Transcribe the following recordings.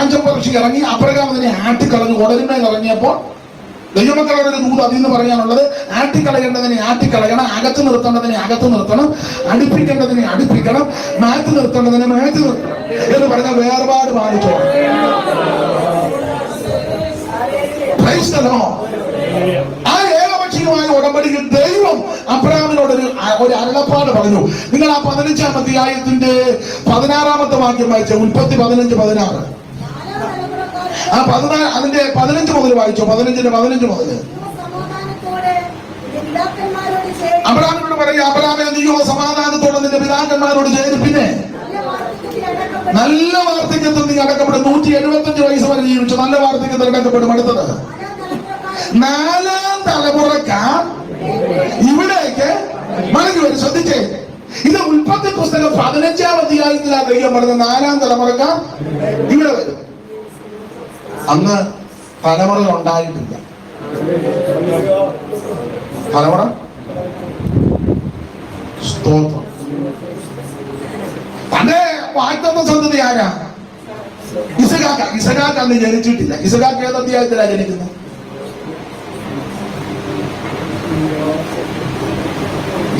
പറിച്ച് ഇറങ്ങി അബ്രഹാം അതിനെ ആട്ടിക്കളഞ്ഞു. ഉടലിന്മേൽ ഇറങ്ങിയപ്പോൾ ദൈവമക്കളുടെ ദൂത് അതിൽ നിന്ന് പറയാനുള്ളത് ആട്ടിക്കളയേണ്ടതിനെ ആട്ടിക്കളയണം അകത്ത് നിർത്തേണ്ടതിനെ അകത്ത് നിർത്തണം അടുപ്പിക്കേണ്ടതിനെ അടുപ്പിക്കണം മാറ്റി നിർത്തേണ്ടതിനെ മാറ്റി നിർത്തണം. എന്ന് പറഞ്ഞ വേർപാട് പാലിച്ചോ. Praise ആ ഏകപക്ഷീയമായ ഉടമ്പടിയിൽ ദൈവം അബ്രഹാമിനോട് ഒരു ഒരു അരുളപ്പാട് പറഞ്ഞു. നിങ്ങൾ ആ പതിനഞ്ചാം അധ്യായത്തിന്റെ പതിനാറാമത്തെ വാക്യം വായിച്ച ഉൽപ്പത്തി പതിനഞ്ച് പതിനാറ്. ആ പതിനാല് അതിന്റെ പതിനഞ്ച് മുതൽ വായിച്ചോ പതിനഞ്ചിന്റെ പതിനഞ്ച് മുതൽ. അബ്രാമിനോട് പറയും അബ്രാമെ നീയോ സമാധാനത്തോടെ നിന്റെ പിതാക്കന്മാരോട് ചേരും പിന്നെ. നല്ല വാർദ്ധക്യത്തിൽ നീ അടക്കപ്പെടും. നൂറ്റി എഴുപത്തഞ്ച് വയസ്സ് വരെ ജീവിച്ചു. നല്ല വാർദ്ധക്യത്തിൽ അടക്കപ്പെടും അടുത്തത്. നാലാം തലമുറക്കാർ ഇവിടേക്ക് മടങ്ങി വരും. ശ്രദ്ധിച്ചേ. ഇത് ഉൽപ്പത്തി പുസ്തകം പതിനഞ്ചാം അധ്യായത്തിലാണ് ദൈവം പറഞ്ഞത്. നാലാം തലമുറക്കാർ ഇവിടെ വരും. അന്ന് തലമുറ ഉണ്ടായിട്ടില്ല. തലമുറ? സ്തോത്രം. തന്നെ വാഴ്ത്തുന്ന സന്തതി ആരാ? ഇസഖാക്ക ഇസഖാക്ക അന്ന് ജനിച്ചിട്ടില്ല. ഇസഖാക്ക ഏത് അധ്യായത്തിലാ ജനിക്കുന്നത്?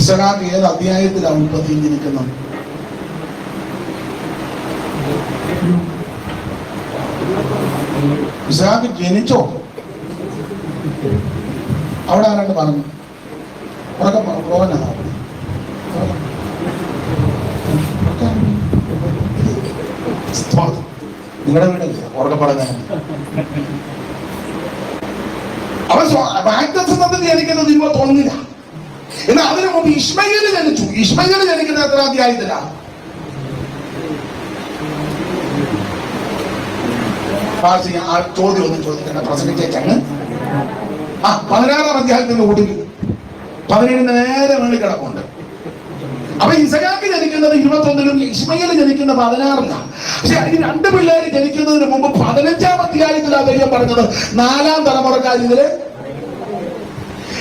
ഇസഖാക്ക് ഏത് അധ്യായത്തിലാണ് ഉൽപ്പത്തിയിൽ ജനിക്കുന്നത് ഇസഖാക്ക് ജനിച്ചോ? അവിടെ ആരാണ്ട് പറഞ്ഞു ഉറക്കം സ്തോത്രം. നിങ്ങളുടെ വീടല്ലേ ഉറക്കം പറഞ്ഞാൽ അവൻ ജനിക്കുന്നത് ഇപ്പൊ തോന്നില്ല എന്നാൽ അതിനു മുമ്പ് ഇസ്മയിൽ ജനിച്ചു. ഇസ്മയിൽ ജനിക്കുന്ന എത്ര അധ്യായത്തിലാ? പാസി ആ ചോദ്യം ഒന്നും ചോദിക്കേണ്ട പ്രസംഗിച്ചേച്ചങ്ങ് ആ പതിനാറാം നിന്ന് ഒടുവിൽ പതിനേഴിന് നേരെ വേണ്ടി കിടപ്പുണ്ട്. അപ്പൊ ഇസഖാക്ക് ജനിക്കുന്നത് ഇരുപത്തൊന്നിലും ഇസ്മയിൽ ജനിക്കുന്ന പതിനാറിലാണ്. പക്ഷെ ഈ രണ്ട് പിള്ളേര് ജനിക്കുന്നതിന് മുമ്പ് പതിനഞ്ചാം അധ്യായത്തിൽ അദ്ദേഹം പറഞ്ഞത്. നാലാം തലമുറക്കാർ ഇതിൽ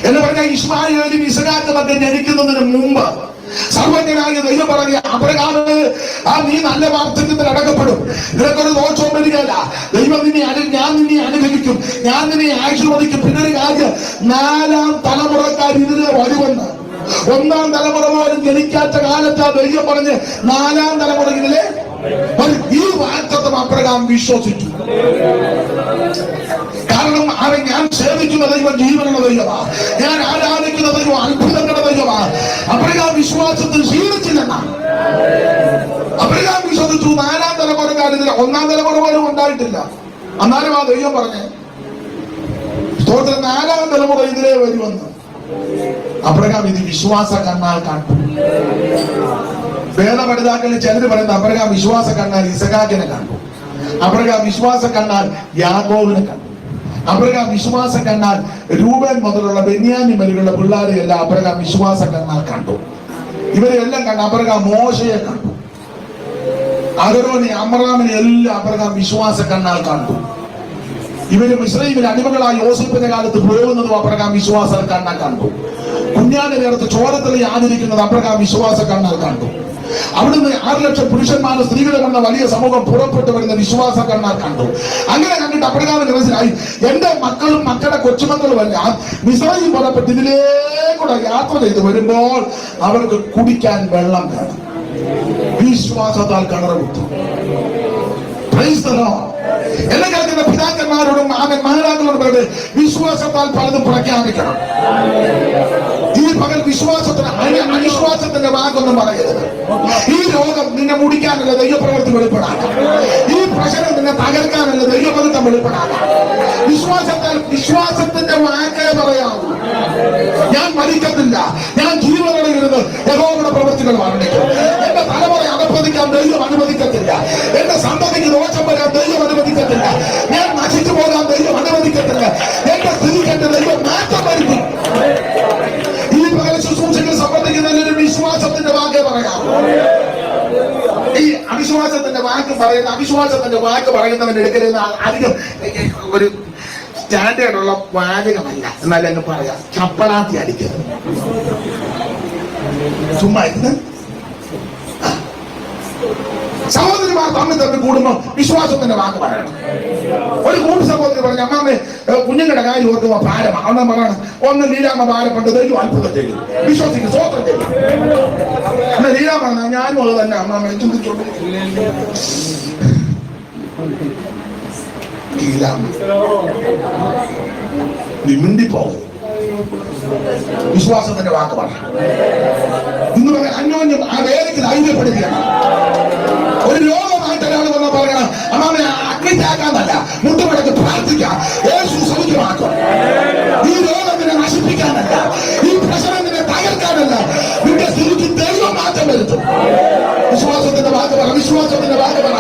എന്ന് പറഞ്ഞാൽ ഇസ്മായിലും ഇസഖാക്കും ഒക്കെ ജനിക്കുന്നതിന് മുമ്പ് സർവജ്ഞനായ ദൈവം പറഞ്ഞ അപ്രകാരം ആ നീ നല്ല വാർദ്ധക്യത്തിൽ അടക്കപ്പെടും. നിനക്കൊരു ദോഷവും വരികയല്ല. ദൈവം നിന്നെ ഞാൻ നിന്നെ അനുഗ്രഹിക്കും. ഞാൻ നിന്നെ ആശീർവദിക്കും. പിന്നൊരു കാര്യം നാലാം തലമുറക്കാർ ഇതിന് വരുമെന്ന് ഒന്നാം തലമുറ പോലും ജനിക്കാത്ത കാലത്ത് ആ ദൈവം പറഞ്ഞ് നാലാം തലമുറ ഇതിലെ ഈ വാക്തത്വം അബ്രഹാം വിശ്വസിച്ചു. കാരണം അവൻ ഞാൻ സേവിക്കുന്ന ദൈവം ജീവനുള്ള ദൈവമാ. ഞാൻ ആരാധിക്കുന്ന ദൈവം അത്ഭുതങ്ങളുടെ ദൈവമാ. അബ്രഹാം വിശ്വാസത്തിൽ ക്ഷീണിച്ചില്ലെന്ന അബ്രഹാം വിശ്വസിച്ചു. നാലാം തലമുറക്കാരിതിൽ ഒന്നാം തലമുറ പോലും ഉണ്ടായിട്ടില്ല. അന്നാലും ആ ദൈവം പറഞ്ഞേ സ്തോത്രം നാലാം തലമുറ ഇതിലേ വരുമെന്ന് അബ്രഹാം ഇത് വിശ്വാസ കണ്ണാൽ കണ്ടു വേദപഠിതാക്കളിൽ ചിലർ പറയുന്നത് അബ്രഹാം വിശ്വാസ കണ്ണാൽ ഇസഖാക്കിനെ കണ്ടു അബ്രഹാം വിശ്വാസ കണ്ണാൽ യാഗോവിനെ കണ്ടു അബ്രഹാം വിശ്വാസം കണ്ടാൽ രൂപൻ മുതലുള്ള ബെന്യാനി മരുകളുടെ പിള്ളേരെയെല്ലാം അബ്രഹാം വിശ്വാസം കണ്ടാൽ കണ്ടു. ഇവരെല്ലാം കണ്ട അബ്രഹാം മോശയെ കണ്ടു. അഗരോനെ അമറാമിനെ എല്ലാം അബ്രഹാം വിശ്വാസ കണ്ണാൽ കണ്ടു. ഇവർ മിശ്രൈമിൽ അടിമകളായി യോസഫിന്റെ കാലത്ത് പോകുന്നതും അബ്രഹാം വിശ്വാസ കണ്ണാൽ കണ്ടു. കുഞ്ഞാന്റെ നേരത്ത് ചോരത്തിൽ യാതിരിക്കുന്നത് വിശ്വാസ കണ്ണാൽ കണ്ടു. അവിടുന്ന് ആറ് ലക്ഷം പുരുഷന്മാരും സ്ത്രീകളും എന്ന വലിയ സമൂഹം പുറപ്പെട്ടു വരുന്ന വിശ്വാസ കണ്ണാൽ കണ്ടു. അങ്ങനെ കണ്ടിട്ട് അബ്രഹാമിന് മനസ്സിലായി എന്റെ മക്കളും മക്കളുടെ കൊച്ചുമക്കളും എല്ലാം മിശ്രയും പുറപ്പെട്ട് ഇതിലേക്കൂടെ യാത്ര ചെയ്ത് വരുമ്പോൾ അവർക്ക് കുടിക്കാൻ വെള്ളം വേണം. വിശ്വാസത്താൽ കിണറ് കുത്തും. Praise the Lord. എന്നെ കേൾക്കുന്ന പിതാക്കന്മാരോടും അവൻ മാതാക്കളോടും വിശ്വാസത്താൽ പലതും പ്രഖ്യാപിക്കണം. ഈ പകൽ വിശ്വാസത്തിന് അവിശ്വാസത്തിന്റെ വാക്കൊന്നും പറയരുത്. ഈ രോഗം നിന്നെ മുടിക്കാനല്ല ദൈവപ്രവൃത്തി വെളിപ്പെടാനാണ് ഈ പ്രശ്നം നിന്നെ തകർക്കാനല്ല ദൈവബന്ധം വെളിപ്പെടാനാണ് വിശ്വാസത്താൽ വിശ്വാസത്തിന്റെ വാക്കേ പറയാവൂ ഞാൻ മരിക്കത്തില്ല. ഞാൻ ജീവനോടെ ഇരുന്ന് യഹോവയുടെ പ്രവൃത്തികൾ വർണിക്കും. എന്റെ തലമുറ അനുവദിക്കാൻ ദൈവം അനുവദിക്കത്തില്ല. എന്റെ സന്തതിക്ക് ദോഷം വരാൻ ദൈവം അനുവദിക്കത്തില്ല. ഞാൻ നശിച്ചു പോകാൻ ദൈവം അനുവദിക്കത്തില്ല. എന്റെ സ്ഥിതിക്ക് എന്റെ ദൈവം മാറ്റം വരുത്തും. സംബന്ധിക്കുന്നതിൽ വാക്ക് പറയാം. ഈ അവിശ്വാസത്തിന്റെ വാക്ക് പറയുന്ന അവിശ്വാസത്തിന്റെ വാക്ക് പറയുന്നവന്റെ എടുക്കൽ അധികം ഒരു സ്റ്റാൻഡേർഡുള്ള വാചകമല്ല. എന്നാലും അങ്ങ് പറയാം. ചപ്പളാത്തി അടിക്കരുത് ചുമ്മാ. സഹോദരിമാർ തമ്മിൽ തമ്മിൽ കൂടുമ്പോൾ വിശ്വാസത്തിന്റെ വാക്ക് പറയണം. ഒരു കൂട്ടു സഹോദരി പറഞ്ഞു അമ്മാമ്മ കുഞ്ഞുങ്ങളുടെ കാര്യം ഓർക്കുക ഭാരം അന്ന് പറയണം ഒന്ന് ലീലാമ്മ ഭാരപ്പെട്ട് ദൈവം അത്ഭുതം ചെയ്യും വിശ്വസിക്കും സ്വോത്രം ചെയ്യും എന്നാ ലീലാമ്മ ഞാനും അത് തന്നെ അമ്മാമ്മ ചിന്തിച്ചോണ്ട് ലീലാമ്മ നീ മിണ്ടിപ്പോകും. വിശ്വാസത്തിന്റെ വാക്ക് പറഞ്ഞു ഇന്ന് പറയാൻ അന്യോന്യം ആ വേലയ്ക്ക് ധൈര്യപ്പെടുകയാണ്. ഒരു രോഗമായിട്ട് ഒരാൾ വന്ന പറയണം അമ്മാമെ അഗ്നിറ്റാക്കാന്നല്ല മുട്ടുമടക്ക് പ്രാർത്ഥിക്കാം. യേശു സൗഖ്യമാക്കും ഈ രോഗം നിന്നെ നശിപ്പിക്കാനല്ല ഈ പ്രശ്നം നിന്നെ തകർക്കാനല്ല. നിന്റെ സ്ഥിതിക്ക് ദൈവം മാറ്റം വരുത്തും. വിശ്വാസത്തിന്റെ വാക്ക് പറ വിശ്വാസത്തിന്റെ വാക്ക് പറ.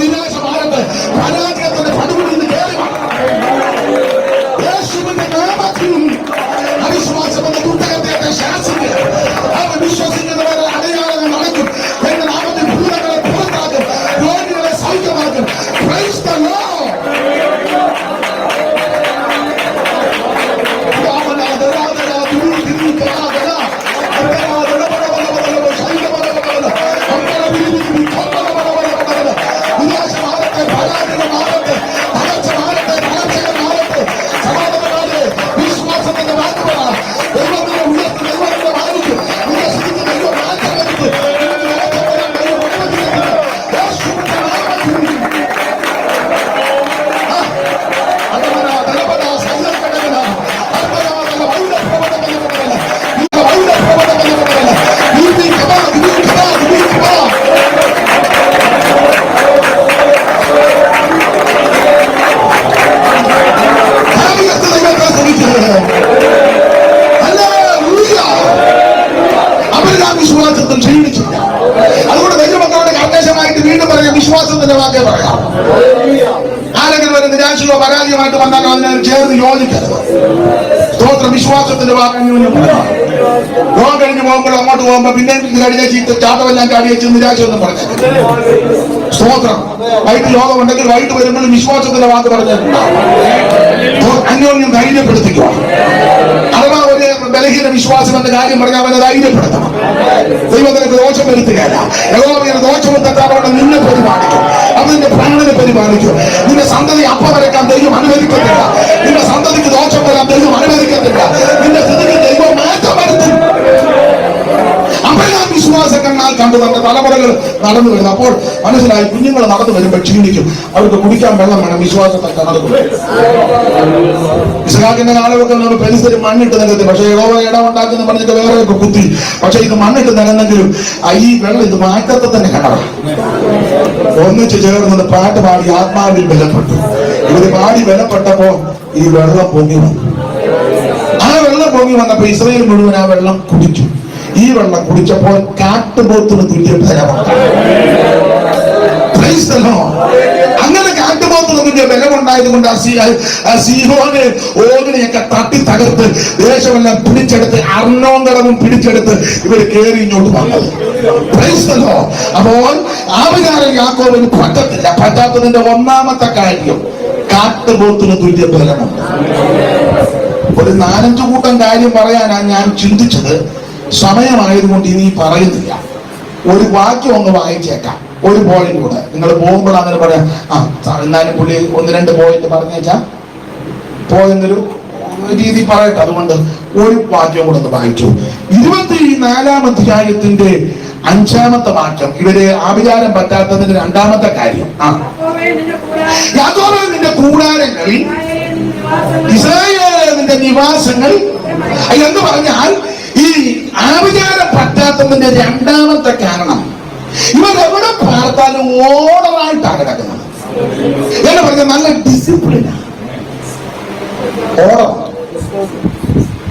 നിരാശ ലോകം പോകുമ്പോൾ അങ്ങോട്ട് പിന്നെ കഴിഞ്ഞ ചീത്ത ചാട്ടമെല്ലാം കാടി വെച്ച് നിരാശയൊന്നും പറഞ്ഞു. സ്തോത്രം. വൈകിട്ട് ഉണ്ടെങ്കിൽ വൈകിട്ട് വരുമ്പോഴും വിശ്വാസത്തിന്റെ വാക്ക് പറഞ്ഞിട്ടുണ്ട് അന്യോന്യം ധൈര്യപ്പെടുത്തിക്കുക അഥവാ ഒരു ബലഹീന വിശ്വാസം എന്ന കാര്യം പറഞ്ഞാൽ അവനെ ധൈര്യപ്പെടുത്തണം. ദൈവത്തിനൊക്കെ ദോഷം വരുത്തുകയല്ല. ദോഷവും തെറ്റാതെ നിന്നെ പരിപാലിക്കും. അത് നിന്റെ പ്രാണനെ പരിപാലിക്കും. നിന്റെ സന്തതി അപ്പ ദൈവം അനുവദിക്കത്തില്ല. നിന്റെ സന്തതിക്ക് ദോഷം വരാൻ ദൈവം അനുവദിക്കത്തില്ല. നിന്റെ സ്ഥിതിക്ക് കണ്ടു തലമുറകൾ നടന്നു വരുന്നു. അപ്പോൾ മനസ്സിലായി കുഞ്ഞുങ്ങൾ നടന്നു വരുമ്പോൾ ക്ഷീണിക്കും. അവർക്ക് കുടിക്കാൻ വെള്ളം വേണം വിശ്വാസത്തെ നടക്കും ഇസ്ഹാക്കിന്റെ കാലമൊക്കെ നമ്മൾ പരിസരം മണ്ണിട്ട് നികത്തി. പക്ഷേ യഹോവ ഇടം ഉണ്ടാക്കുന്ന പറഞ്ഞിട്ട് വേറെയൊക്കെ കുത്തി. പക്ഷെ ഇത് മണ്ണിട്ട് നികന്നെങ്കിലും ഈ വെള്ളം ഇത് മാറ്റത്തെ തന്നെ കണ്ടതാണ് ഒന്നിച്ച് ചേർന്നത് പാട്ട് പാടി ആത്മാവിൽ ബലപ്പെട്ടു. ഇവർ പാടി ബലപ്പെട്ടപ്പോ ഈ വെള്ളം പൊങ്ങി വന്നു. പൊങ്ങി വന്നപ്പോ ഇസ്രയേൽ മുഴുവൻ ആ വെള്ളം കുടിച്ചു. ഈ വെള്ളം കുടിച്ചപ്പോൾ കാട്ടുപോത്തിന് തുല്യ ബലമാണ്. അങ്ങനെ കാട്ടുപോത്തിന് തുല്യ ബലമുണ്ടായത് കൊണ്ട് സീഹോനെ ഓഗിനെയൊക്കെ തട്ടി തകർത്ത് ദേശമെല്ലാം പിടിച്ചെടുത്ത് അർണോങ്കടവും പിടിച്ചെടുത്ത് ഇവർ കയറി ഇങ്ങോട്ട് വന്നത്. അപ്പോൾ ആവികാരൻ യാക്കോവിന് പറ്റത്തില്ല. പറ്റാത്തതിന്റെ ഒന്നാമത്തെ കാര്യം കാട്ടുപോത്തിന് തുല്യ ബലമുണ്ട്. ഒരു നാലഞ്ചു കൂട്ടം കാര്യം പറയാനാണ് ഞാൻ ചിന്തിച്ചത്. സമയമായതുകൊണ്ട് ഇനി പറയുന്നില്ല. ഒരു വാക്യം ഒന്ന് വായിച്ചേക്കാം. ഒരു പോയിന്റ് കൂടെ. നിങ്ങൾ പോകുമ്പോൾ അങ്ങനെ പറയാം ആ എന്നാലും പുള്ളി ഒന്ന് രണ്ട് പോയിന്റ് പറഞ്ഞേച്ചാ പോയെന്നൊരു രീതി പറയട്ടെ. അതുകൊണ്ട് ഒരു വാക്യം കൂടെ ഒന്ന് വായിച്ചു. ഇരുപത്തി നാലാം അധ്യായത്തിന്റെ അഞ്ചാമത്തെ വാക്യം. ഇവർ ആഭിചാരം പറ്റാത്തതിന്റെ രണ്ടാമത്തെ കാര്യം. ആ. യഹോവേ, നിന്റെ കൂടാരങ്ങളിൽ ഇസ്രായേലിന്റെ ഇസ്രായേലിന്റെ നിവാസങ്ങൾ എന്ന് പറഞ്ഞാൽ ഈ ആവിചാര പറ്റാത്തതിന്റെ രണ്ടാമത്തെ കാരണം ഇവർ എവിടെ പാർത്താലും ഓർഡറായിട്ടാണ് കിടക്കുന്നത്. എന്ന് പറഞ്ഞ നല്ല ഡിസിപ്ലിനാണ് ഓർഡർ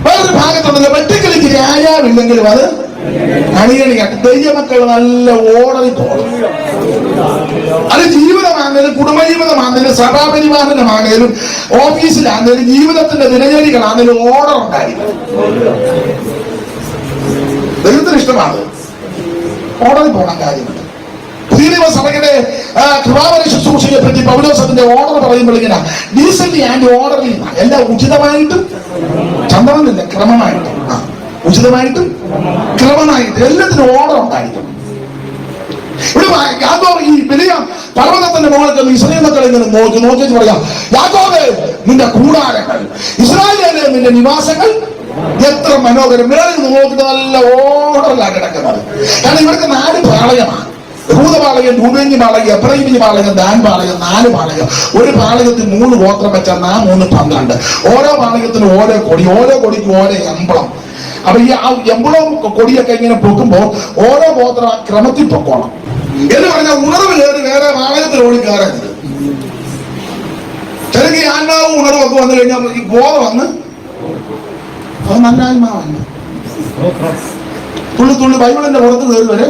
വേറൊരു ഭാഗത്തുണ്ടല്ലോ വെട്ടിക്കളിക്ക് രാജാവില്ലെങ്കിലും അത് അണിയണിയാട്ട് ദൈവമക്കൾ നല്ല ഓടറി പോകണം അത് ജീവിതമാണെങ്കിലും കുടുംബജീവിതമാണെങ്കിലും സഭാപരിപാലനമാണെങ്കിലും ഓഫീസിലാണെങ്കിലും ജീവിതത്തിന്റെ ദിനചര്യകളാണെങ്കിലും ഓർഡർ ഉണ്ടായിരിക്കും. ദൈവത്തിന് ഇഷ്ടമാണ് ഓർഡറിൽ പോകണം കാര്യമുണ്ട് പുതിയ സഭയുടെ കൃപാവര ശുശ്രൂഷയെ പറ്റി പൗലോസത്തിന്റെ ഓർഡർ പറയുമ്പോൾ ഇങ്ങനെ ഡീസന്റ് ആൻഡ് ഓർഡറിൽ എല്ലാം ഉചിതമായിട്ടും ചന്തമെന്നില്ല ക്രമമായിട്ടും. ഉചിതമായിട്ടും ക്രമമായിട്ടും എല്ലാത്തിനും ഓർഡർ ഉണ്ടായിരിക്കണം ഈ വലിയ പർവതത്തിന്റെ നിന്ന് ഇസ്രായേൽ മക്കളെ ഇങ്ങനെ നോക്കി നോക്കി പറയാം യാക്കോബ് നിന്റെ കൂടാരങ്ങൾ ഇസ്രായേലിലെ നിന്റെ നിവാസങ്ങൾ എത്ര മനോഹരം. മേളിൽ നിന്ന് നോക്കിയിട്ട് നല്ല ഓർഡറിലാണ് കിടക്കുന്നത്. കാരണം ഇവിടുത്തെ നാല് പാളയമാണ്. ഭൂതപാളയം ഭൂമേഞ്ഞി പാളയം എബ്രഹിമിന് പാളയം ദാൻ പാളയം നാല് പാളയം. ഒരു പാളയത്തിൽ മൂന്ന് ഗോത്രം വെച്ചാൽ നാ മൂന്ന് പന്ത്രണ്ട് ഓരോ പാളയത്തിനും ഓരോ കൊടി ഓരോ കൊടിക്കും ഓരോ എമ്പളം അപ്പൊ ഈ ആ എമ്പളവും കൊടിയൊക്കെ ഇങ്ങനെ പൊക്കുമ്പോ ഓരോ ഗോത്ര ക്രമത്തിൽ പൊക്കോണം. എന്ന് പറഞ്ഞാൽ ഉണർവ് കയറി വേറെ വാഹനത്തിൽ ഓടി കയറരുത്. ചിലക്ക് ആത്മാവും ഉണർവൊക്കെ വന്നു കഴിഞ്ഞാൽ ഈ ബോധം വന്ന് അത് നല്ല ആത്മാവല്ല തുള്ളി തുള്ളി ബൈബിളിന്റെ പുറത്ത് കയറി വരെ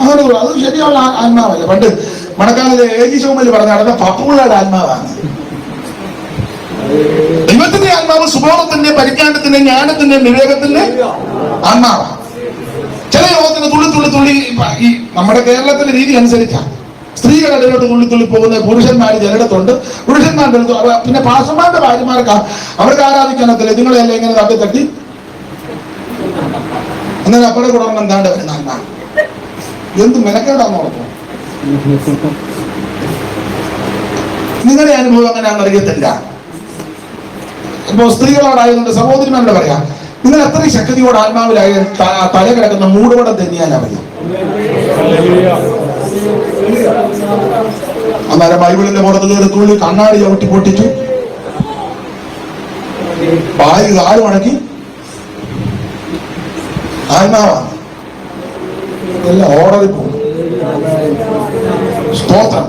അങ്ങനെ അത് ശരിയുള്ള ആത്മാവല്ല? പണ്ട് മണക്കാലത്ത് ഏജി ശോമൽ പറഞ്ഞ നടന്ന പപ്പുകളുടെ ആത്മാവാണ്. ദൈവത്തിന്റെ ആത്മാവ് സുബോധത്തിന്റെ പരിജ്ഞാനത്തിന്റെ ജ്ഞാനത്തിന്റെ വിവേകത്തിന്റെ ആത്മാവാണ് ചില യോഗത്തിന് തുള്ളി തുള്ളി തുള്ളി ഈ നമ്മുടെ കേരളത്തിന്റെ രീതി അനുസരിച്ചാണ്. സ്ത്രീകൾ അതിലോട്ട് തുള്ളി തുള്ളി പോകുന്ന പുരുഷന്മാർ ചിലയിടത്തുണ്ട് പുരുഷന്മാരുടെ അടുത്ത് പിന്നെ പാസന്മാരുടെ ഭാര്യമാർക്ക്. അവർക്ക് ആരാധിക്കാനത്തില്ല നിങ്ങളെല്ലാം ഇങ്ങനെ തട്ടി തട്ടി? അങ്ങനെ അപ്പടെ കൂടെ എന്താണ്ട് വരുന്ന ആത്മാവ് എന്ത് മെനക്കേടാന്ന് നിങ്ങളുടെ അനുഭവം അങ്ങനെയാണെന്ന് അറിയത്തില്ല. ഇപ്പോ സ്ത്രീകളോടായതുകൊണ്ട് സഹോദരിമാരോട് പറയാം. നിങ്ങൾ എത്ര ശക്തിയോട് ആത്മാവിലായ തല കിടക്കുന്ന മൂടുപടം തന്നെയാൽ അറിയാം അന്നേരം ബൈബിളിന്റെ പുറത്ത് കയറി തുള്ളി കണ്ണാടി ചവിട്ടി പൊട്ടിച്ചു. വായു കാൽ മടക്കി? ആത്മാവാണ്. എല്ലാം ഓർഡറിൽ സ്തോത്രം.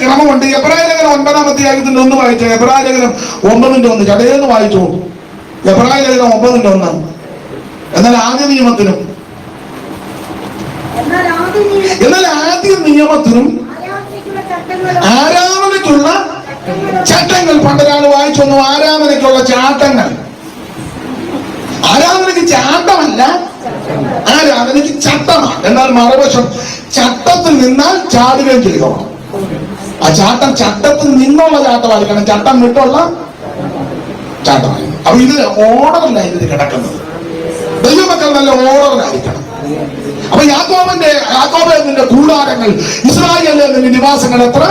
ക്രമമുണ്ട്. എബ്രാഹിലേഖനം ഒൻപതാം അധ്യായത്തിന്റെ ഒന്ന് വായിച്ച എബ്രാഹിലേഖനം ഒമ്പതിന്റെ ഒന്ന് ചടയെന്ന് വായിച്ചു എബ്രാഹിലേഖനം ഒമ്പതിന്റെ ഒന്ന്. എന്നാൽ ആദ്യ നിയമത്തിനും എന്നാൽ ആദ്യ നിയമത്തിനും ആരാധനയ്ക്കുള്ള ചട്ടങ്ങൾ പണ്ടൊരാൾ വായിച്ചു വന്നു. ആരാധനയ്ക്കുള്ള ചാട്ടങ്ങൾ. ആരാധനയ്ക്ക് ചാട്ടമല്ല ആരാധനയ്ക്ക് ചട്ടമാണ്. എന്നാൽ മറുവശം ചട്ടത്തിൽ നിന്നാൽ ചാടുകയും ചെയ്യുക ആ ചാട്ടം ചട്ടത്തിൽ നിന്നുള്ള ചാട്ടമായിരിക്കണം. ചട്ടം വിട്ടുള്ള ചാട്ടമായി അപ്പൊ ഇത് ഓർഡറില്ല ഇത് കിടക്കുന്നത്. ദൈവമക്കൾ നല്ല ഓർഡറിലായിരിക്കണം. അപ്പൊ യാക്കോബിന്റെ യാക്കോബിന്റെ കൂടാരങ്ങൾ ഇസ്രായേലിന്റെ നിവാസങ്ങൾ എത്ര?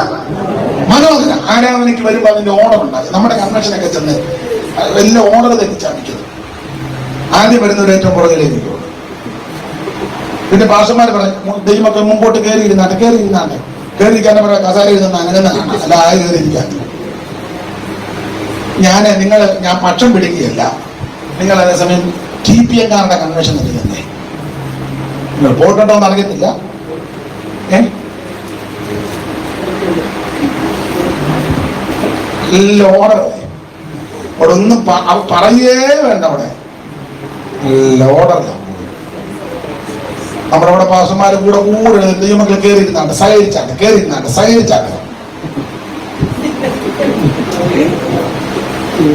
മനോഹര ആരാധനയ്ക്ക് വരുമ്പോൾ അതിന്റെ ഓർഡർ ഉണ്ടാകും. നമ്മുടെ കൺവെൻഷനൊക്കെ ചെന്ന് വലിയ ഓർഡർ തെറ്റിച്ചാമിക്കുന്നത് ആദ്യം വരുന്നവർ ഏറ്റവും പുറകിലേക്ക് പിന്നെ പാഷന്മാർ പറഞ്ഞു ദൈവമൊക്കെ മുമ്പോട്ട് കയറി ഇരുന്നാട്ടെ കയറി ഇരിക്കാൻ പറയാം കസാര ഇരുന്ന അനങ്ങുന്നതാണ് അല്ല ആര് കയറി ഇരിക്കാൻ. ഞാൻ നിങ്ങൾ ഞാൻ പക്ഷം പിടിക്കുകയല്ല. നിങ്ങൾ അതേസമയം ടി പി എക്കാരുടെ കൺവെൻഷൻ നൽകുന്നേ. നിങ്ങൾ പോയിട്ടുണ്ടോ എന്ന് അറിയത്തില്ല. ഏ? ഓർഡർ അവിടെ ഒന്നും പറയേ വേണ്ട അവിടെ. ഓർഡറില്ല നമ്മുടെ അവിടെ പാസന്മാര് കൂടെ കൂടെ നിയമങ്ങൾ കയറിയിരുന്നാണ്ട് ഇരുന്നാണ്ട് കയറിയിരുന്നാണ്ട് സഹകരിച്ചാണ്ട്.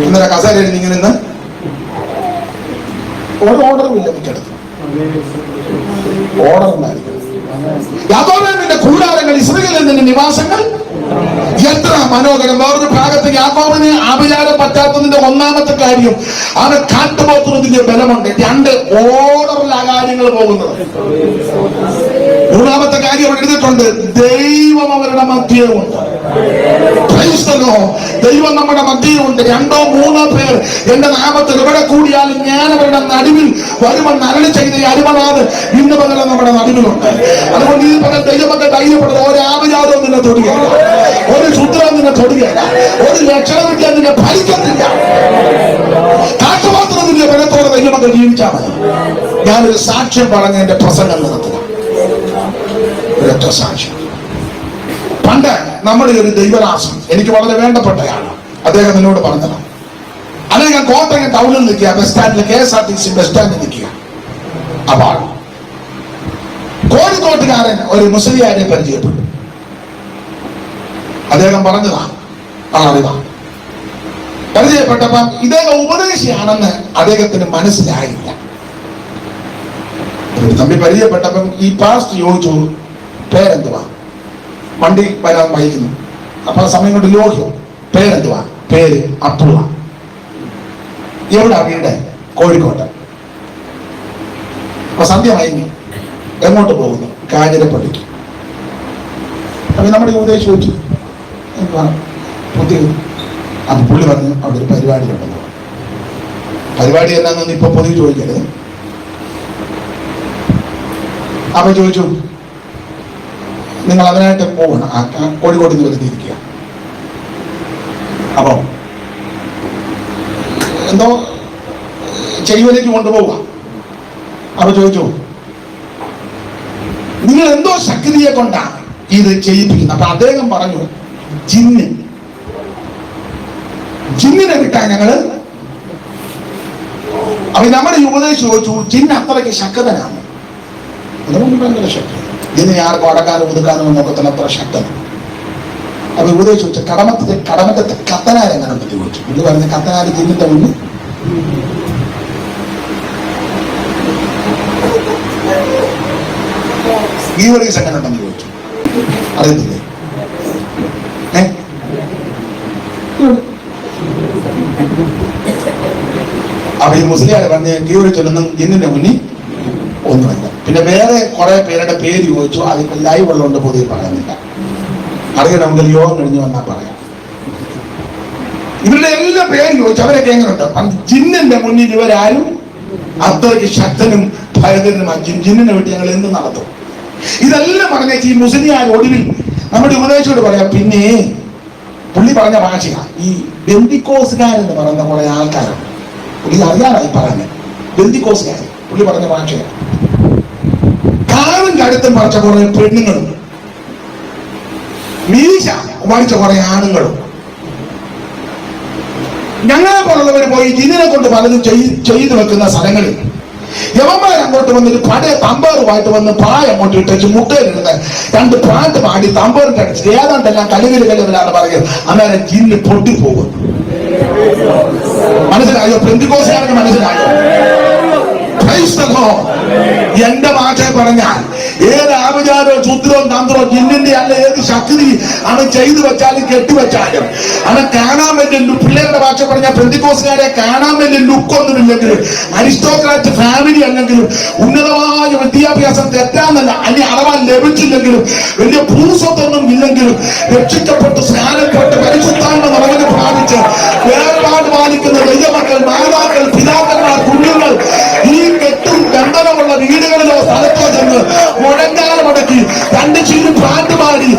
ഇന്നലെ കസേര ഇങ്ങനെ നിന്ന് ഒരു ഓർഡറും ഇല്ല മിക്കടത്ത്. ഓർഡർ ഉണ്ടായിരിക്കും കൂടാരങ്ങൾ ഇസ്രയേലിൽ നിന്ന് നിവാസങ്ങൾ എത്ര മനോഹരം. വേറൊരു ഭാഗത്ത് യാക്കോബിന് ആഭിചാരം പറ്റാത്തതിന്റെ ഒന്നാമത്തെ കാര്യം അവന് കാട്ടുപോത്തുന്നതിന്റെ ബലമുണ്ട്. രണ്ട് ഓർഡറിൽ കാര്യങ്ങൾ പോകുന്നത്. മൂന്നാമത്തെ കാര്യം എഴുതിയിട്ടുണ്ട് ദൈവം അവരുടെ മധ്യമുണ്ട് ദൈവം നമ്മുടെ മധ്യമുണ്ട് രണ്ടോ മൂന്നോ പേർ എന്റെ നാമത്തിൽ ഇവിടെ കൂടിയാൽ ഞാൻ അവരുടെ നടുവിൽ വരുമെന്ന് അരളി ചെയ്ത അരുമനാഥ് ഇന്ന് പകരം നമ്മുടെ നടുവിലുണ്ട്. അതുകൊണ്ട് ഈ പകൽ ദൈവമൊക്കെ ധൈര്യപ്പെടുന്നത് ഒരു നിന്നെ തൊടുകയല്ല. ഒരു ശുദ്രവും നിന്നെ തൊടുകയല്ല. ഒരു ലക്ഷണം കിട്ടിയാൽ നിന്നെ ഭരിക്കത്തില്ല. കാട്ടുമാത്രം നിന്റെ ബലത്തോടെ ദൈവമൊക്കെ ജീവിച്ചാൽ മതി. ഞാനൊരു സാക്ഷ്യം പറഞ്ഞ എന്റെ പ്രസംഗം നിർത്തുക ഒരൊറ്റ സാക്ഷ്യം. പണ്ട് നമ്മുടെ ഒരു ദൈവദാസൻ എനിക്ക് വളരെ വേണ്ടപ്പെട്ടയാണ് അദ്ദേഹം എന്നോട് പറഞ്ഞത് അദ്ദേഹം കോട്ടയം ടൗണിൽ നിൽക്കുക ബസ് സ്റ്റാൻഡിൽ K S R T C bus സ്റ്റാൻഡിൽ നിൽക്കുക അപ്പോൾ കോഴിക്കോട്ടുകാരൻ ഒരു മുസ്ലിയാരെ പരിചയപ്പെട്ടു. അദ്ദേഹം പറഞ്ഞതാ ആ അറിവാ. പരിചയപ്പെട്ടപ്പം ഇദ്ദേഹം ഉപദേശിയാണെന്ന് അദ്ദേഹത്തിന് മനസ്സിലായില്ല. തമ്മിൽ പരിചയപ്പെട്ടപ്പം ഈ പാസ്റ്റ് ചോദിച്ചു പേരെന്തുവാ? വണ്ടി വരാൻ വഹിക്കുന്നു അപ്പൊ ആ സമയം കൊണ്ട് ലോഹ്യം. പേരെന്തുവാ? പേര് അബ്ദുള്ള. എവിടാ വീട് കോഴിക്കോട്ട്. അപ്പൊ സന്ധ്യ വൈകി. എങ്ങോട്ട് പോകുന്നു? കാഞ്ഞിരപ്പള്ളിക്ക്. അപ്പൊ നമ്മുടെ ഉപദേശം ചോദിച്ചു. പുതിയ അപ്പൊ പുള്ളി പറഞ്ഞു അവിടെ ഒരു പരിപാടി ഉണ്ടെന്ന് പരിപാടി എന്താണെന്ന് ഇപ്പൊ പൊതുവെ ചോദിക്കരുത്. അപ്പൊ ചോദിച്ചു നിങ്ങൾ അതിനായിട്ട് പോകണം കോഴിക്കോട് നിന്ന് വന്നിട്ടിരിക്കുക അപ്പോ എന്തോ ചെയ്യുവിലേക്ക് കൊണ്ടുപോവുക. അപ്പൊ ചോദിച്ചു നിങ്ങൾ എന്തോ ശക്തിയെ കൊണ്ടാണ് ഇത് ചെയ്യിപ്പിക്കുന്നത്? അപ്പൊ അദ്ദേഹം പറഞ്ഞു ജിന്ന്. ജിന്നിനെ വിട്ടാ ഞങ്ങൾ അപ്പൊ നമ്മുടെ യുവതയെ ചോദിച്ചു ജിന്ന് അത്രയ്ക്ക് ശക്തനാണ്. ഭയങ്കര ശക്തി. ജിന്നിനെ ആർക്കും അടക്കാനും ഒതുക്കാനും നോക്കത്തില്ല അത്ര ശക്തൻ. അപ്പൊ ഇവിടെ ചോദിച്ചു കടമത്തെ കടമറ്റത്തെ കത്തനാരെങ്ങനെ പറ്റി ചോദിച്ചു ഇത് പറഞ്ഞ കത്തനാര് ജിന്നിന്റെ മുന്നിൽ ഗീവറീസ് എങ്ങനെ ഉണ്ടെന്ന് ചോദിച്ചു. അറിയത്തില്ലേ? അപ്പൊ ഈ മുസ്ലിം പറഞ്ഞ് ഗീവറി ചൊല്ലുന്ന ജിന്നിന്റെ മുന്നിൽ ഒന്നുമല്ല. പിന്നെ വേറെ കുറെ പേരുടെ പേര് ചോദിച്ചു അതിപ്പോ ലൈവ് ഉള്ളതുകൊണ്ട് പൊതുവെ പറയുന്നില്ല അറിയാം നമുക്ക് യോഗം കഴിഞ്ഞ് വന്നാൽ പറയാം. ഇവരുടെ എല്ലാ പേരും ചോദിച്ചു അവരൊക്കെ എങ്ങനെയുണ്ട്? ജിന്നിന്റെ മുന്നിൽ ഇവരാരും അത്രയ്ക്ക് ശക്തനും ഭയങ്കരനുമാണ് ജിൻ ജിന്നിനെ വിട്ട് ഞങ്ങൾ എന്ത് നടത്തും. ഇതെല്ലാം പറഞ്ഞേച്ച് ഈ മുസ്ലിം ഒടുവിൽ നമ്മുടെ ഉപദേശോട് പറയാം പിന്നെ പുള്ളി പറഞ്ഞ ഭാഷയാ ഈ ബന്ദിക്കോസുകാരെന്ന് പറയുന്ന കുറെ ആൾക്കാരുണ്ട്. പുള്ളി അറിയാറായി പറഞ്ഞത് ബന്ദിക്കോസുകാർ പുള്ളി പറഞ്ഞ ഭാഷയാണ് കാറും കടുത്തും പറിച്ച കുറെ പെണ്ണുങ്ങളും മീശ വടിച്ച കുറെ ആണുങ്ങളും ഞങ്ങളെ പോലുള്ളവർ പോയി ജിന്നിനെ കൊണ്ട് പലതും ചെയ്തു വെക്കുന്ന സ്ഥലങ്ങളിൽ. യവന്മാർ അങ്ങോട്ട് വന്നിട്ട് പഴയ തമ്പാറുമായിട്ട് വന്ന് പായ അങ്ങോട്ട് ഇട്ടു മുട്ടയിലിരുന്ന് രണ്ട് പാട്ട് പാടി തമ്പേറിന്റെ അടിച്ച് ഏതാണ്ടെല്ലാം കലുവിൽ കലുവിലാണ് പറയുന്നത്. അന്നേരം ജിന്ന് പൊട്ടിപ്പോകും മനസ്സിലായോ? പെന്തിക്കോസുകാർക്ക് മനസ്സിലായോ. എന്റെ ഭാഷ പറഞ്ഞാൽ ഏത് ആഭിചാരോ ശുദ്രോ തന്ത്രോ ജിന്നിന്റെ അല്ല ഏത് ശക്തി അവൻ ചെയ്തു വെച്ചാലും കെട്ടിവെച്ചാലും അവൻ കാണാൻ വേണ്ടി പിള്ളേരുടെ ഭാഷ പറഞ്ഞാൽ പ്രതികോസുകാരെ കാണാൻ വേണ്ടി ലുക്കൊന്നുമില്ലെങ്കിലും അരിസ്റ്റോക്രാറ്റ് ഫാമിലി അല്ലെങ്കിലും ഉന്നതമായ വിദ്യാഭ്യാസം തെറ്റാന്നല്ല അല്ലെ അളവാൻ ലഭിച്ചില്ലെങ്കിലും വലിയ ഭൂസ്വത്തൊന്നും ഇല്ലെങ്കിലും രക്ഷിക്കപ്പെട്ട് സ്നാനപ്പെട്ട് പരിശുദ്ധാത്മ നിറവിന് പ്രാപിച്ച് വേർപാട് പാലിക്കുന്ന ദൈവമക്കൾ മാതാക്കൾ പിതാക്കന്മാർ വീടുകളിലോ സ്ഥലത്തോ ചെന്ന് മുഴങ്കാലം അടക്കി രണ്ട് ചില്ല് പാട്ട് പാടി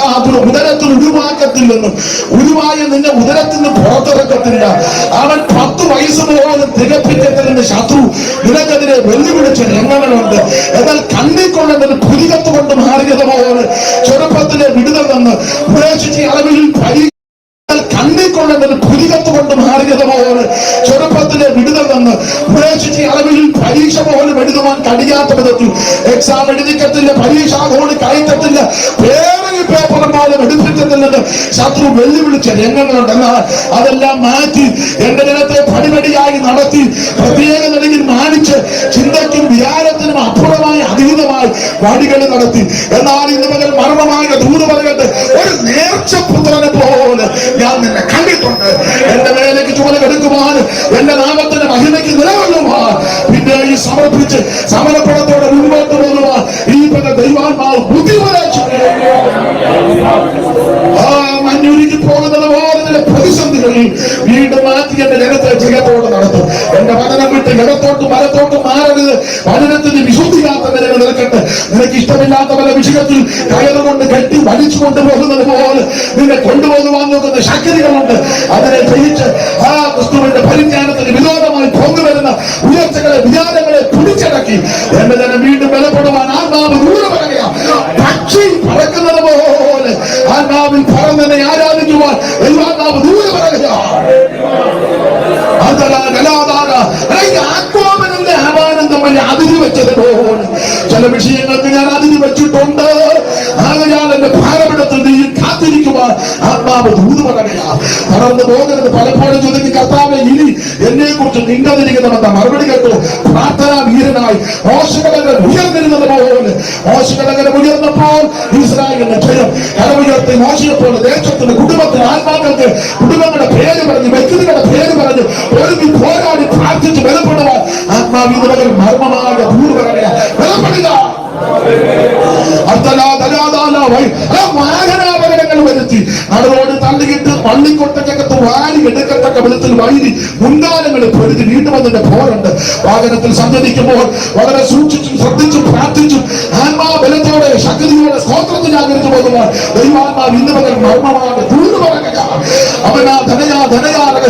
ഹക്ഷസ്കഥാതുര ഉദരത്തിൽ ഉരുവാക്കത്തില്ലെന്നും ഉരുവായ നിന്നെ ഉദരത്തിൽ നിന്ന് പുറത്തിറക്കത്തില്ല. അവൻ പത്ത് വയസ്സ് പോലും തികപ്പിക്കത്തില്ലെന്ന് ശത്രു നിനക്കെതിരെ വെല്ലുവിളിച്ച രംഗങ്ങളുണ്ട്. എന്നാൽ കണ്ണിക്കൊണ്ടെന്ന് പുലികത്ത് കൊണ്ട് മാറിയത് പോലെ ചെറുപ്പത്തിലെ വിടുതൽ നിന്ന് ഉപേക്ഷിച്ച അളവിൽ പരീ കണ്ണിക്കൊണ്ടെന്ന് പുലികത്ത് കൊണ്ട് മാറിയത് പോലെ ചെറുപ്പത്തിലെ വിടുതൽ നിന്ന് ഉപേക്ഷിച്ച അളവിൽ പരീക്ഷ പോലും എഴുതുവാൻ കഴിയാത്ത വിധത്തിൽ എക്സാം എഴുതിക്കത്തില്ല പരീക്ഷ പോലും കയറ്റത്തില്ല. ശത്രു വെല്ലുവിളിച്ച രംഗങ്ങളുണ്ട്. എന്നാൽ അതെല്ലാം മാറ്റി എന്റെ ജനത്തെ പടിപടിയായി നടത്തി പ്രത്യേക നിലയിൽ മാനിച്ച് ചിന്തയ്ക്കും വിചാരത്തിനും അപ്പുറമായി അതീതമായി വഴികൾ നടത്തി. എന്നാൽ ഇന്ന് മുതൽ മർമ്മമായ ദൂത് പറയട്ടെ ഒരു നേർച്ച പുത്രനെ പോലെ ഞാൻ നിന്നെ കണ്ടിട്ടുണ്ട്. എന്റെ മേലേക്ക് ചുമല കെടുക്കുവാൻ എന്റെ നാമത്തിന്റെ മഹിമയ്ക്ക് നിലകൊള്ളുവാൻ പിന്നെ ഈ സമർപ്പിച്ച് സമരപ്പണത്തോടെ മുൻപോട്ട് പോകുവാൻ ഈ പിന്നെ ദൈവാത്മാവ് ബുദ്ധി വരച്ചു ആ മഞ്ഞുരുക്കി പോകുന്നത് നിന്റെ പ്രതിസന്ധികളിൽ വീണ്ടും മാറ്റി എന്റെ ജനത്തെ ജയത്തോട് നടത്തും. എന്റെ വചനം വിട്ട് ഇടത്തോട്ട് മരത്തോട്ട് മാറരുത്. വചനത്തിന് വിശുദ്ധിയില്ലാത്തവരെ നിൽക്കട്ടെ. നിനക്ക് ഇഷ്ടമില്ലാത്ത പല വിഷയത്തിൽ കയറുകൊണ്ട് കെട്ടി വലിച്ചു കൊണ്ടുപോകുന്നത് പോലെ നിന്നെ കൊണ്ടുപോകുവാൻ നോക്കുന്ന ശക്തികളുണ്ട്. അതിനെ ജയിച്ച് ആ ക്രിസ്തുവിന്റെ പരിജ്ഞാനത്തിന് വിരോധമായി പൊങ്ങുവരുന്ന ഉയർച്ചകളെ വിചാരങ്ങളെ പിടിച്ചടക്കി. എന്റെ ജനം വീണ്ടും ബലപ്പെടുവാൻ ആത്മാവ് ദൂരെ പറയുക പക്ഷി പറക്കുന്നത് പോലെ ആത്മാവിൽ പറന്നതിനെ ആരാധിക്കുവാൻ കലാതാര ആത്മാവനന്റെ ആവാനം തമ്മിൽ അതിരി വെച്ചത് ചില വിഷയങ്ങൾക്ക് ഞാൻ അതിരി പറന്നു പോകരുത് പലപ്പോഴും ചോദിക്കും കർത്താവെ ഇനി എന്നെ കുറിച്ച് നിങ്ങതിരിക്കണമെന്ന മറുപടി കേട്ടു. പ്രാർത്ഥനാ വീരനായി. മോശകടകൻ ഉയർന്നിരുന്നത് പോലെ മോശകടകൻ ഉയർന്നപ്പോൾ ഇസ്രായേലിന്റെ ജയം കരമുയർത്തി മോശയെപ്പോലെ ദേശത്തിന് കുടുംബത്തിന് ആത്മാക്കൾക്ക് കുടുംബങ്ങളുടെ പേര് പറഞ്ഞ് വ്യക്തികളുടെ പേര് പറഞ്ഞ് ഒരുമി പോരാടി പ്രാർത്ഥിച്ച് ബലപ്പെടുവാൻ ആത്മാവിധകൾ മർമ്മമായ പറയുക ബലപ്പെടുക വാഹനാപകടങ്ങൾ വരുത്തി. നടുവോട് തള്ളിയിട്ട് പള്ളിക്കൊട്ടക്കകത്ത് വാരി എടുക്കത്തക്ക വിധത്തിൽ വൈരി മുൻകാലങ്ങളിൽ പൊരുതി വീണ്ടും അതിന്റെ പോരുണ്ട്. വാഹനത്തിൽ സഞ്ചരിക്കുമ്പോൾ വളരെ സൂക്ഷിച്ചും ശ്രദ്ധിച്ചും പ്രാർത്ഥിച്ചും ആത്മാബലത്തോടെ ശക്തിയോടെ സ്തോത്രത്തിൽ ആഗ്രഹിച്ചു പോകുമ്പോൾ ദൈവാത്മാവ് ഇന്ന് മുതൽ മർമ്മമാണ് തൂന്നു പറയുക അവനാ ധനയാ ധനയാറക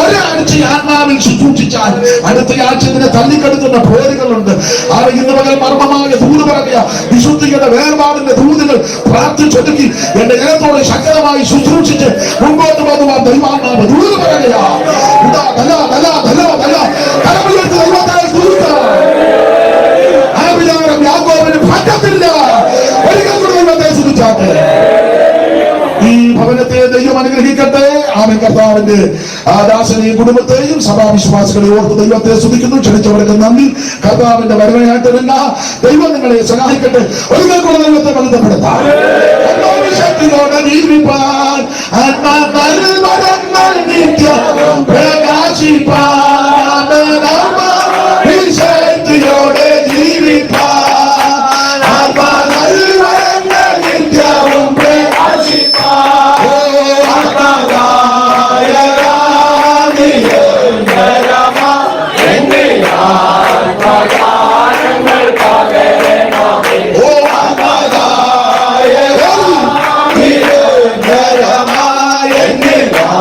ഒരാഴ്ച ആത്മാവിൽ ശുശ്രൂഷിച്ചാൽ അടുത്ത ആഴ്ച ഇതിനെ തള്ളിക്കെടുക്കുന്ന പോരുകളുണ്ട്. അവ ഇന്ന് മുതൽ മർമ്മമായ ദൂത് പറയുക വിശുദ്ധിയുടെ ശക്തമായി ശുശ്രൂഷിച്ച് മുമ്പോട്ട് പോകുവാൻ ദൈവാത്മാവ് ദൂത് പറയുക ഇതാ ധല ധല ധല ധല കരമുയർത്തി ദൈവത്തെ സ്തുതിക്കാം ആ വിചാരം യാക്കോബിന് പറ്റത്തില്ല ഒരിക്കൽ കൂടി ദൈവത്തെ സ്തുതിച്ചാട്ടെ ഈ ഭവനത്തെ ദൈവം അനുഗ്രഹിക്കട്ടെ ആമൻ കർത്താവിന്റെ ആ ദാസനെയും കുടുംബത്തെയും സഭാവിശ്വാസികളെ ഓർത്ത് ദൈവത്തെ സ്തുതിക്കുന്നു ക്ഷണിച്ചവർക്ക് നന്ദി കർത്താവിന്റെ വരവനായിട്ട് നിന്ന ദൈവം നിങ്ങളെ സഹായിക്കട്ടെ ഒരിക്കൽ കൂടെ ദൈവത്തെ ബന്ധപ്പെടുത്താം ശക്തിയോടെ ജീവിപ്പാൻ ആത്മാക്കളിൽ വരങ്ങൾ നിത്യം പ്രകാശിപ്പാൻ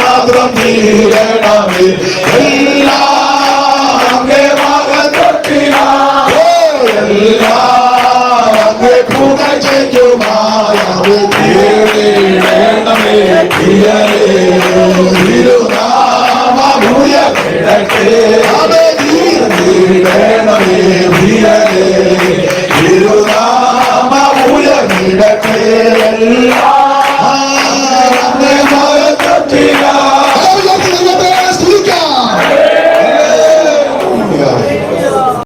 മാത്രം തീരണം എല്ലാം അങ്ങേ മകത്തൊട്ടിലാണ് എല്ലാം അങ്ങേ തീരണമേ പ്രിയരേ തിരുനാമമുയ കിടക്കേ അവേ തീരണമേ പ്രിയരേ തിരുനാമമുയ കിടക്കേ എല്ലാ